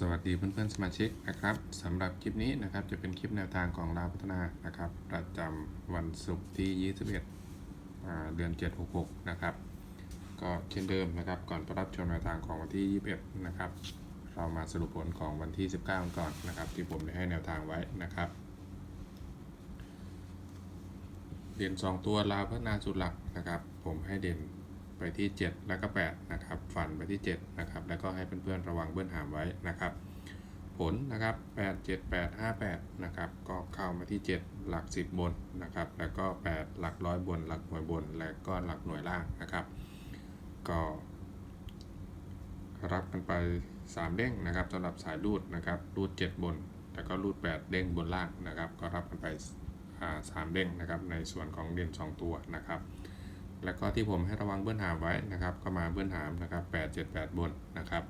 สวัสดีเพื่อนๆสมาชิกนะครับสำหรับคลิปนี้นะครับจะเป็นคลิปแนวทางของลาวพัฒนานะครับ ประจำวันศุกร์ที่ 21อ่าเดือน 766 นะครับ ก็เช่นเดิมนะครับ ก่อนไปรับชมแนวทางของวันที่ 21 นะครับ เรามาสรุปผลของวันที่ 19 ก่อนนะครับ ที่ผมได้ให้แนวทางไว้นะครับเด่น2 ตัวลาวพัฒนาสุดหลักนะครับ ผมให้เด่น ไปที่ 7 แล้วก็8นะครับฟันไปที่7นะครับแล้วก็ให้เพื่อนๆระวังเบื้อนหามไว้นะครับ ผลนะครับ 8 7 8 5 8นะครับก็เข้ามาที่ 7 หลัก 10 บนนะครับแล้วก็ 8 หลักร้อยบน หลักหน่วยบน และก็หลักหน่วยล่างนะครับ ก็รับกันไป 3 เด้งนะครับสำหรับสายรูดนะครับรูด 7 บน แล้วก็รูด 8 เด้งบนล่างนะครับ ก็รับกันไปสามเด้งนะครับในส่วนของเด่น2 ตัวนะครับ แล้วก็ที่ผมให้ระวังเบื้อนหามไว้นะครับ ก็มาเบื้อนหามนะครับ8 7 8 บนนะครับ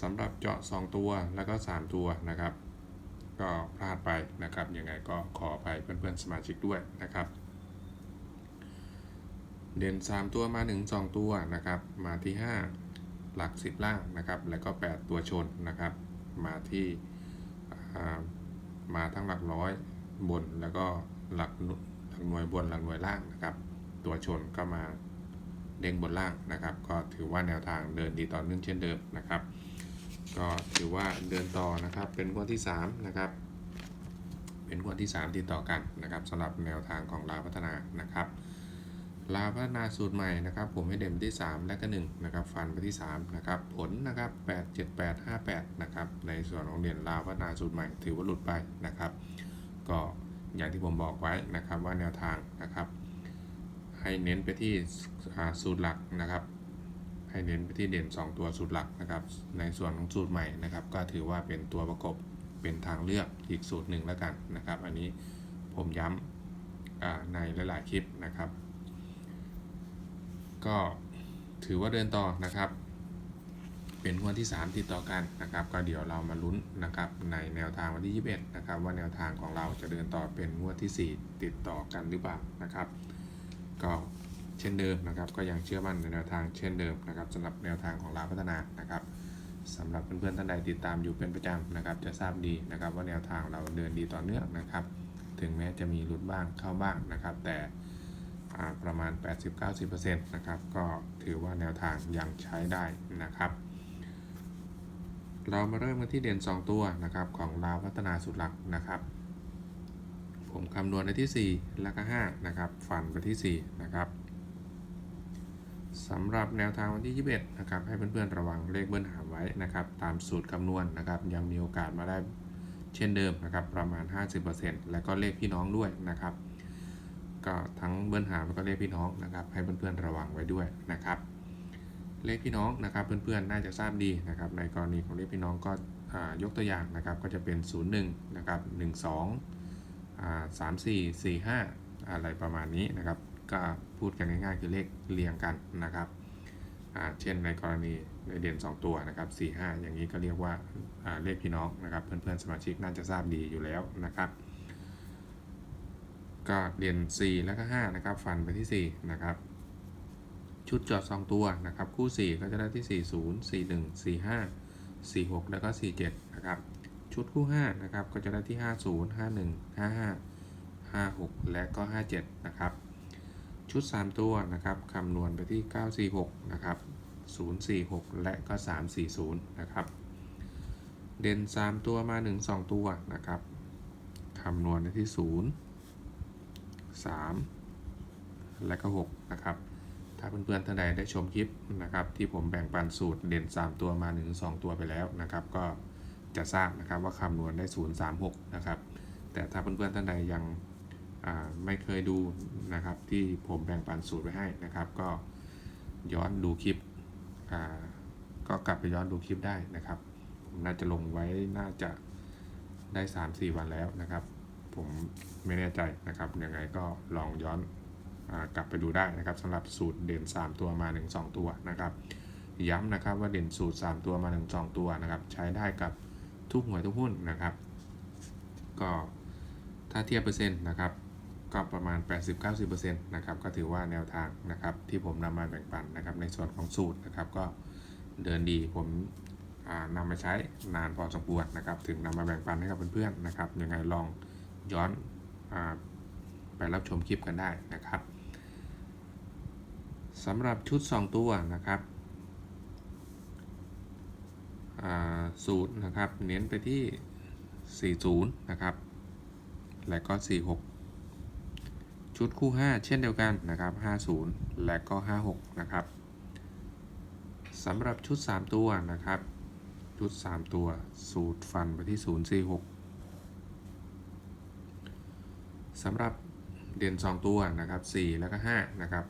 สำหรับเจาะ 2 ตัวแล้วก็ 3 ตัวนะครับ ก็พลาดไปนะครับยังไงก็ขออภัยเพื่อนๆสมาชิกด้วยนะครับ เด่น 3 ตัวมา 1 2 ตัวนะครับ มาที่ 5 หลัก 10 ล่างนะครับ แล้วก็ 8 ตัวชนนะครับ มาที่มาทั้งหลักร้อยบนแล้วก็หลักหลักหน่วยบนหลักหน่วยล่างนะครับ ตัวชนก็มาเด้งบนล่างนะครับ ก็ถือว่าแนวทางเดินดีต่อเนื่องเช่นเดิมนะครับ ก็ถือว่าเดินต่อนะครับเป็นงวดที่3นะครับเป็นงวดที่ 3 ติดต่อกันนะครับสำหรับแนวทางของลาวพัฒนานะครับลาวพัฒนาสูตรใหม่นะครับผมให้เด่นไปที่ 3 และก็1นะครับฟันไปที่3นะครับผลนะครับ8 7 8 5 8นะครับในส่วนของเด่นลาวพัฒนาสูตรใหม่ถือว่าหลุดไปนะครับ ก็อย่างที่ผมบอกไว้นะครับว่าแนวทางนะครับ ให้เน้นไปที่สูตรหลักนะครับ ให้เน้นไปที่เด่น 2 ตัวสูตรหลักนะครับ ในส่วนของสูตรใหม่นะครับ ก็ถือว่าเป็นตัวประกบเป็นทางเลือกอีกสูตรหนึ่งแล้วกันนะครับ อันนี้ผมย้ำอ่าในหลาย ๆ คลิปนะครับ ก็ถือว่าเดินต่อนะครับ เป็นงวดที่ 3 ติดต่อกันนะครับ ก็เดี๋ยวเรามาลุ้นนะครับในแนวทางวันที่ 21 นะครับ ว่าแนวทางของเราจะเดินต่อเป็นงวดที่ 4 ติดต่อกันหรือเปล่านะครับ ก็เช่นเดิมนะครับ ก็ยังเชื่อมั่นในแนวทางเช่นเดิมนะครับสำหรับแนวทางของลาพัฒนานะครับสำหรับเพื่อนๆท่านใดติดตามอยู่เป็นประจำนะครับ จะทราบดีนะครับว่าแนวทางเราเดินดีต่อเนื่องนะครับ ถึงแม้จะมีหลุดบ้างเข้าบ้างนะครับ แต่อ่าประมาณ 80-90%นะครับก็ถือว่าแนวทางยังใช้ได้นะครับ เรามาเริ่มกันที่เด่น 2 ตัวนะครับของลาวพัฒนาสุดหลักนะครับ ผมคำนวณในที่ 4 แล้วก็ 5 นะครับ ฟันไปที่ 4 นะครับสำหรับแนวทางวันที่ 21 นะครับ ให้เพื่อนๆระวังเลขเบิ้ลหามไว้นะครับ ตามสูตรคำนวณนะครับ ยังมีโอกาสมาได้เช่นเดิมนะครับ ประมาณ 50%และก็เลขพี่น้องด้วยนะครับ ก็ทั้งเบิ้ลหามแล้วก็เลขพี่น้องนะครับ ให้เพื่อนๆระวังไว้ด้วยนะครับเลขพี่น้องนะครับเพื่อนๆน่าจะทราบดีนะครับในกรณีของเลขพี่น้องก็ยกตัวอย่างนะครับก็จะเป็น 01นะครับ12อ่า สามสี่สี่ห้าอะไรประมาณนี้นะครับ ก็พูดกันง่ายๆ คือเลขเรียงกันนะครับอ่าเช่นในกรณีในเด่น 2 ตัวนะครับ4 5 อย่างนี้ก็เรียกว่าอ่าเลขพี่น้องนะครับ เพื่อนๆ สมาชิกน่าจะทราบดีอยู่แล้วนะครับ ก็เด่น4 แล้วก็5นะครับ ฟันไปที่ 4 นะครับ ชุดจอด 2 ตัวนะครับ คู่ 4 ก็จะได้ที่ 40 41 45 46 แล้วก็ 47 นะครับ ชุดคู่ 5 นะครับ ก็จะได้ที่ 50 51 55 56 และก็ 57 นะครับ ชุด 3 ตัวนะครับคำนวณไปที่ 946 นะครับ 046 และก็ 340 นะครับ เด่น 3 ตัวมา 1 2 ตัวนะครับคำนวณไปที่ 0 3 และก็ 6 นะครับถ้าเพื่อนๆท่านใดได้ชมคลิปนะครับที่ผมแบ่งปันสูตรเด่น 3 ตัวมา 1 2 ตัวไปแล้วนะครับ ก็ จะทราบนะครับว่าคำนวณได้ 0 3 6 นะครับ แต่ถ้าเพื่อนๆท่านใดยังไม่เคยดูนะครับที่ผมแบ่งปันสูตรไว้ให้นะครับ ก็ย้อนดูคลิปก็กลับไปย้อนดูคลิปได้นะครับผมน่าจะลงไว้น่าจะได้ 3-4 วันแล้วนะครับ ผมไม่แน่ใจนะครับยังไงก็ลองย้อนอกลับไปดูได้นะครับสำหรับสูตรเด่น 3 ตัวมา 1 2 ตัวนะครับ ย้ำนะครับว่าเด่นสูตร 3 ตัวมา 1 2 ตัวนะครับ ใช้ได้กับ ทุกหวยทุกหุ้นนะครับ ก็ถ้าเทียบเปอร์เซ็นต์นะครับ ก็ประมาณ 80-90%นะครับก็ถือว่าแนวทางนะครับ ที่ผมนำมาแบ่งปันนะครับ ในส่วนของสูตรนะครับ ก็เดินดีผมนำมาใช้นานพอสมควรนะครับ ถึงนำมาแบ่งปันให้กับเพื่อนๆนะครับยังไงลองย้อนอไปรับชมคลิปกันได้นะครับสำหรับชุด 2 ตัวนะครับ สูตรนะครับ เน้นไปที่ 40 นะครับ และก็ 46 ชุดคู่ 5 เช่นเดียวกันนะครับ 50 และก็ 56 นะครับสำหรับชุด 3 ตัวนะครับ ชุด 3 ตัว สูตรฟันไปที่ 046สำหรับเด่น2 ตัวนะครับ 4 แล้วก็ 5 นะครับ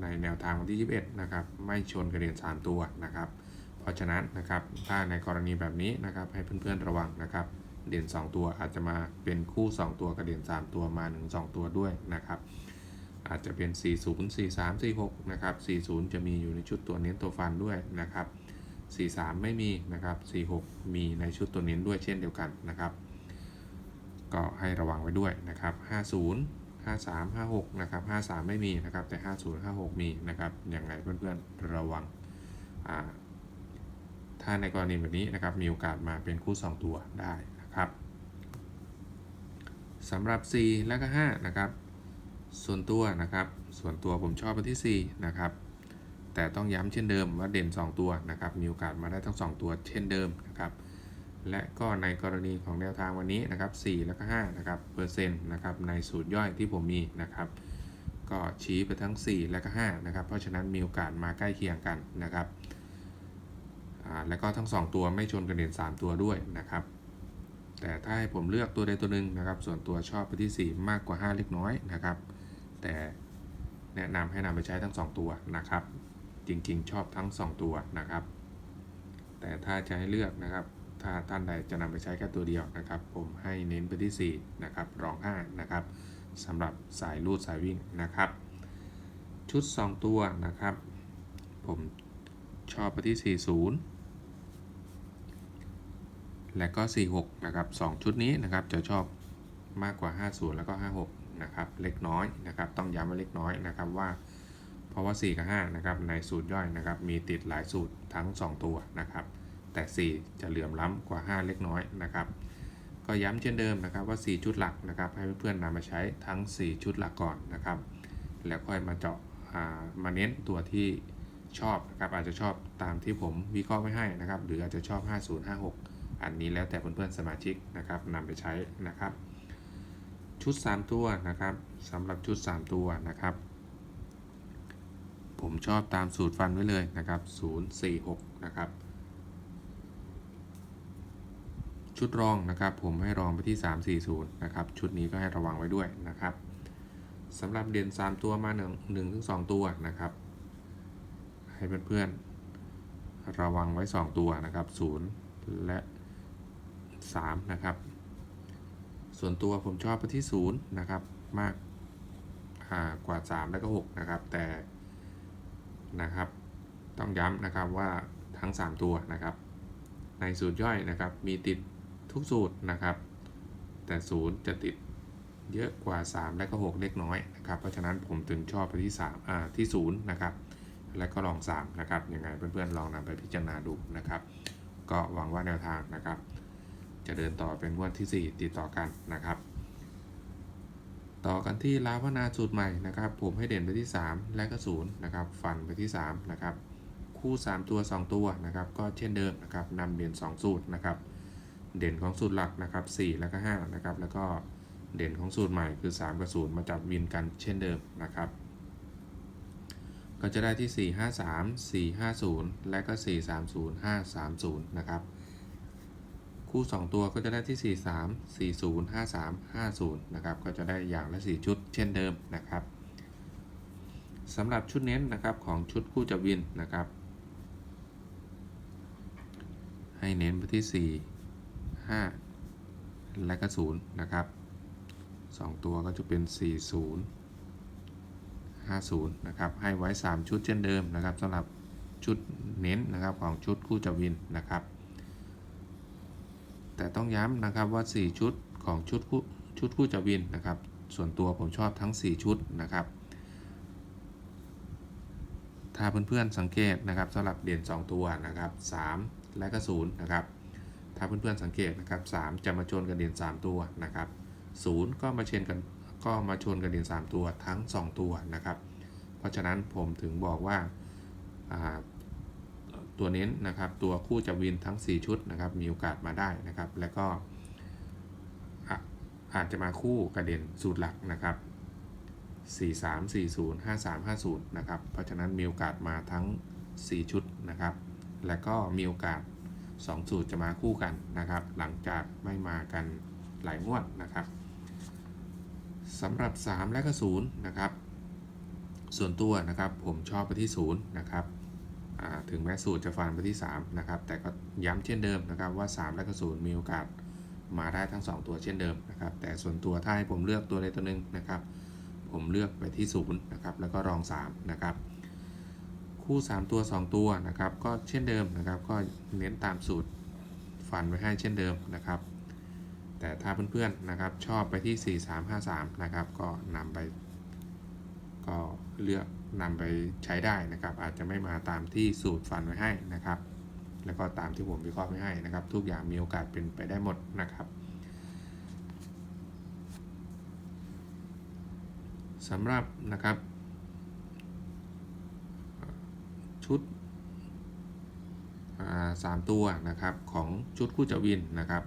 ในแนวทางวันที่ 21 นะครับ ไม่ชนกระเด่น3 ตัวนะครับ เพราะฉะนั้นนะครับถ้าในกรณีแบบนี้นะครับให้เพื่อนๆระวังนะครับ เด่น 2 ตัวอาจจะมาเป็นคู่ 2 ตัวกระเด่น 3 ตัวมา1 2 ตัวด้วยนะครับ อาจจะเป็น 40 43 46 นะครับ 40 จะมีอยู่ในชุดตัวเน้นตัวฟันด้วยนะครับ 43 ไม่มีนะครับ 46 มีในชุดตัวเน้นด้วยเช่นเดียวกันนะครับก็ให้ระวังไว้ด้วยนะครับ 50 53 56 นะครับ 53 ไม่มีนะครับ แต่ 50 56 มีนะครับยังไงเพื่อนๆ ระวัง อ่า ถ้าในกรณีแบบนี้นะครับมีโอกาสมาเป็นคู่ 2 ตัวได้นะครับสำหรับ 4 และก็5นะครับส่วนตัวนะครับ ส่วนตัวผมชอบไปที่ 4 นะครับ แต่ต้องย้ำเช่นเดิมว่าเด่น 2 ตัวนะครับ มีโอกาสมาได้ทั้ง 2 ตัวเช่นเดิมนะครับ และก็ในกรณีของแนวทางวันนี้นะครับ 4 แล้วก็5นะครับเปอร์เซ็นต์นะครับในสูตรย่อยที่ผมมีนะครับ ก็ชี้ไปทั้ง 4 และก็5นะครับ เพราะฉะนั้นมีโอกาสมาใกล้เคียงกันนะครับ แล้วก็ทั้ง 2 ตัวไม่ชนกันเด่น3 ตัวด้วยนะครับ แต่ถ้าให้ผมเลือกตัวใดตัวหนึ่งนะครับ ส่วนตัวชอบไปที่ 4 มากกว่า 5 เล็กน้อยนะครับ แต่แนะนำให้นำไปใช้ทั้ง 2 ตัวนะครับ จริงๆ ชอบทั้ง 2 ตัวนะครับ แต่ถ้าจะให้เลือกนะครับ ถ้าท่านใดจะนำไปใช้แค่ตัวเดียวนะครับ ผมให้เน้นไปที่4นะครับรอง 5 นะครับสำหรับสายลูดสายวิ่งนะครับ ชุด 2 ตัวนะครับ ผมชอบไปที่ 40 และก็ 46 นะครับ 2 ชุดนี้นะครับจะชอบมากกว่า 50 แล้วก็ 56 นะครับ เล็กน้อยนะครับ ต้องย้ำว่าเล็กน้อยนะครับว่า เพราะว่า 4 กับ 5 นะครับ ในสูตรย่อยนะครับ มีติดหลายสูตรทั้ง 2 ตัวนะครับ แต่ 4 จะเหลื่อมล้ำกว่า 5 เล็กน้อยนะครับ ก็ย้ำเช่นเดิมนะครับว่า 4 ชุดหลักนะครับ ให้เพื่อนๆนำมาใช้ทั้ง 4 ชุดหลักก่อนนะครับ แล้วค่อยมาเจาะอ่ามาเน้นตัวที่ชอบนะครับ อาจจะชอบตามที่ผมวิเคราะห์ไว้ให้นะครับ หรืออาจจะชอบ 5056 อันนี้แล้วแต่เพื่อนๆสมาชิกนะครับนำไปใช้นะครับ ชุด 3 ตัวนะครับสำหรับชุด 3 ตัวนะครับ ผมชอบตามสูตรฟันไว้เลยนะครับ 046 นะครับ ชุดรองนะครับผมให้รองไปที่ 340 นะครับ ชุดนี้ก็ให้ระวังไว้ด้วยนะครับสำหรับเด่น3 ตัวมา1 1ถึง2ตัวนะครับ ให้เพื่อนๆระวังไว้ 2 ตัวนะครับ 0 และ 3 นะครับ ส่วนตัวผมชอบไปที่ 0 นะครับ มากกว่า 3 แล้วก็ 6 นะครับ แต่นะครับ ต้องย้ำนะครับว่าทั้ง 3 ตัวนะครับ ในสูตรย่อยนะครับ มีติดทุกสูตรนะครับ แต่ 0 จะติดเยอะกว่า 3 และก็ 6 เล็กน้อยนะครับ เพราะฉะนั้นผมถึงชอบไปที่3อ่าที่ 0 นะครับ และก็ลอง 3 นะครับ ยังไงเพื่อนๆลองนำไปพิจารณาดูนะครับ ก็หวังว่าแนวทางนะครับ จะเดินต่อเป็นงวดที่ 4 ติดต่อกันนะครับ ต่อกันที่ลาวนาสูตรใหม่นะครับ ผมให้เด่นไปที่ 3 และก็0นะครับ ฟันไปที่ 3 นะครับ คู่ 3 ตัว 2 ตัวนะครับ ก็เช่นเดิมนะครับนำเด่น 2 สูตรนะครับ เด่นของสูตรหลักนะครับ 4 แล้วก็5นะครับ แล้วก็เด่นของสูตรใหม่คือ 3 กับ0มาจับวินกันเช่นเดิมนะครับ ก็จะได้ที่ 4 5 3 4 5 0 และก็ 4 3 0 5 3 0 นะครับ คู่ 2 ตัวก็จะได้ที่ 4 3 4 0 5 3 5 0นะครับก็จะได้อย่างละ 4 ชุดเช่นเดิมนะครับสำหรับชุดเน้นนะครับของชุดคู่จับวินนะครับ ให้เน้นไปที่ 4 5 และก็0นะครับ 2 ตัวก็จะเป็น 40 50นะครับให้ไว้ 3 ชุดเช่นเดิมนะครับสำหรับชุดเน้นนะครับของชุดคู่จับวินนะครับ แต่ต้องย้ำนะครับว่า 4 ชุดของชุดคู่ชุดคู่จับวินนะครับ ส่วนตัวผมชอบทั้ง 4 ชุดนะครับ ถ้าเพื่อนๆสังเกตนะครับสำหรับเด่น2 ตัวนะครับ3และก็0นะครับ ถ้าเพื่อนๆสังเกตนะครับ3จะมาชนกับเด่น3 ตัวนะครับ0ก็มาเชนกันก็มาชนกับเด่น3 ตัวทั้ง 2 ตัวนะครับ เพราะฉะนั้นผมถึงบอกว่า ตัวเน้นนะครับ ตัวคู่จับวินทั้ง 4 ชุดนะครับ มีโอกาสมาได้นะครับ แล้วก็อะอาจจะมาคู่กระเด็นสูตรหลักนะครับ 43 40 53 50 นะครับ เพราะฉะนั้นมีโอกาสมาทั้ง 4 ชุดนะครับ และก็มีโอกาส 2 สูตรจะมาคู่กันนะครับ หลังจากไม่มากันหลายงวดนะครับสำหรับ 3 และก็0นะครับ ส่วนตัวนะครับผมชอบไปที่ 0 นะครับ ถึงแม้สูตรจะฟันไปที่ 3 นะครับ แต่ก็ย้ำเช่นเดิมนะครับว่า 3 และก็0มีโอกาสมาได้ทั้ง 2 ตัวเช่นเดิมนะครับแต่ส่วนตัวถ้าให้ผมเลือกตัวใดตัวหนึ่งนะครับผมเลือกไปที่0นะครับแล้วก็รอง3นะครับคู่ 3 ตัว 2 ตัวนะครับก็เช่นเดิมนะครับก็เน้นตามสูตรฟันไว้ให้เช่นเดิมนะครับแต่ถ้าเพื่อนๆนะครับชอบไปที่ 4353นะครับก็นำไปก็เลือก นำไปใช้ได้นะครับ อาจจะไม่มาตามที่สูตรฟันไว้ให้นะครับ แล้วก็ตามที่ผมวิเคราะห์ไว้ให้นะครับ ทุกอย่างมีโอกาสเป็นไปได้หมดนะครับสำหรับนะครับ ชุดสามตัวนะครับของชุดคู่จะวินนะครับ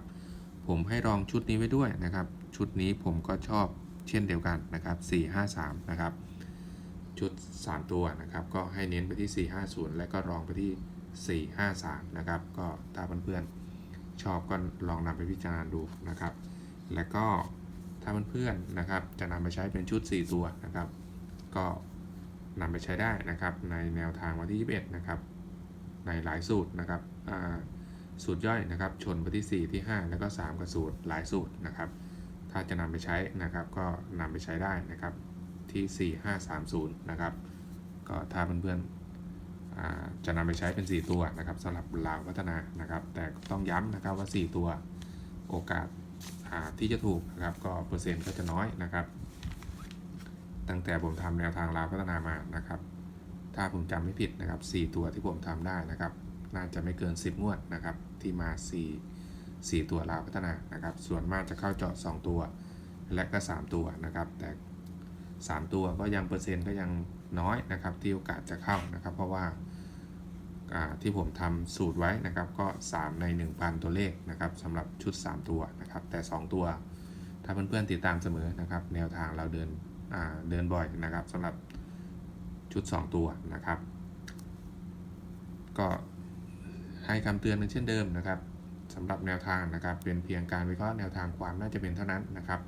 ผมให้ลองชุดนี้ไว้ด้วยนะครับ ชุดนี้ผมก็ชอบเช่นเดียวกันนะครับ453นะครับ ชุด 3 ตัวนะครับ ก็ให้เน้นไปที่ 450 และก็ลองไปที่ 453 นะครับ ก็ถ้าเพื่อนๆชอบก็ลองนำไปพิจารณาดูนะครับ และก็ถ้าเพื่อนๆนะครับ จะนำไปใช้เป็นชุด 4 ตัวนะครับ ก็นำไปใช้ได้นะครับ ในแนวทางวันที่ 21 นะครับ ในหลายสูตรนะครับสูตรย่อยนะครับ ชนไปที่ 4 ที่ 5 แล้วก็ 3 กับสูตรหลายสูตรนะครับ ถ้าจะนำไปใช้นะครับ ก็นำไปใช้ได้นะครับ ที่ 4530 นะครับ ก็ถ้าเพื่อนๆจะนำไปใช้เป็น 4 ตัวนะครับสำหรับลาวพัฒนานะครับ แต่ต้องย้ำนะครับว่า 4 ตัวโอกาสาที่จะถูกนะครับก็เปอร์เซ็นต์ก็จะน้อยนะครับ ตั้งแต่ผมทำแนวทางลาวพัฒนามานะครับ ถ้าผมจำไม่ผิดนะครับ 4 ตัวที่ผมทำได้นะครับ น่าจะไม่เกิน 10งวดนะครับ ที่มา 4 4 ตัวลาวพัฒนานะครับ ส่วนมากจะเข้าเจาะ 2 ตัวและก็ 3 ตัวนะครับ แต่ 3 ตัวก็ยังเปอร์เซ็นต์ก็ยังน้อยนะครับ ที่โอกาสจะเข้านะครับ เพราะว่าที่ผมทำสูตรไว้นะครับก็ 3 ใน 1,000 ตัวเลขนะครับสำหรับชุด 3 ตัวนะครับ แต่ 2 ตัว ถ้าเพื่อนๆติดตามเสมอนะครับ แนวทางเราเดินเดินบ่อยนะครับสำหรับชุด 2 ตัวนะครับ ก็ให้คำเตือนเป็นเช่นเดิมนะครับสำหรับแนวทางนะครับ เป็นเพียงการวิเคราะห์แนวทางความน่าจะเป็นเท่านั้นนะครับ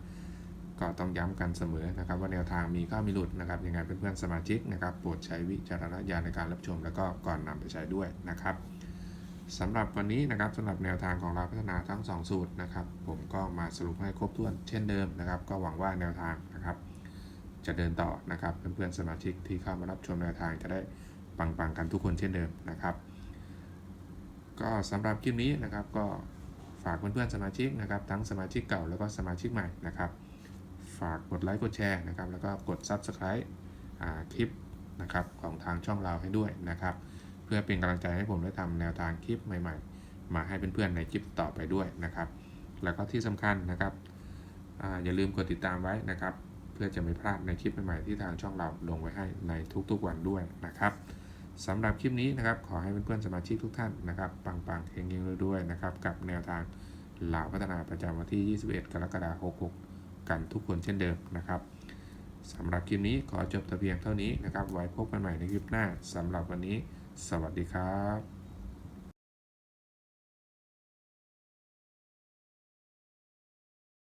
ก็ต้องย้ำกันเสมอนะครับว่าแนวทางมีข้ามีหลุดนะครับยังไงเพื่อนๆสมาชิกนะครับโปรดใช้วิจารณญาณในการรับชม แล้วก็ก่อนนำไปใช้ด้วยนะครับสำหรับวันนี้นะครับสำหรับแนวทางของเราพัฒนาทั้ง 2 สูตรนะครับผมก็มาสรุปให้ครบถ้วนเช่นเดิมนะครับ ก็หวังว่าแนวทางนะครับจะเดินต่อนะครับเพื่อนๆสมาชิกที่เข้ามารับชมแนวทางจะได้ปังๆกันทุกคนเช่นเดิมนะครับ ก็สำหรับคลิปนี้นะครับก็ฝากเพื่อนๆสมาชิกนะครับทั้งสมาชิกเก่าแล้วก็สมาชิกใหม่นะครับ ฝากกดไลค์กดแชร์นะครับแล้วก็กด Subscribe คลิปนะครับของทางช่องเราให้ด้วยนะครับ เพื่อเป็นกำลังใจให้ผมได้ทำแนวทางคลิปใหม่ ๆ มาให้เพื่อนๆในคลิปต่อไปด้วยนะครับ แล้วก็ที่สำคัญนะครับออย่าลืมกดติดตามไว้นะครับ เพื่อจะไม่พลาดในคลิปใหม่ๆที่ทางช่องเราลงไว้ให้ในทุกๆวันด้วยนะครับสำหรับคลิปนี้นะครับขอให้เพื่อนๆสมาชิกทุกท่านนะครับปังๆเฮงๆด้วยๆนะครับกับแนวทางเหล่าพัฒนาประจำวันที่ 21 กรกฎาคม66 กันทุกคนเช่นเดิมนะครับสำหรับคลิปนี้ขอจบแต่เพียงเท่านี้นะครับ ไว้พบกันใหม่ในคลิปหน้าสำหรับวันนี้ สวัสดีครับ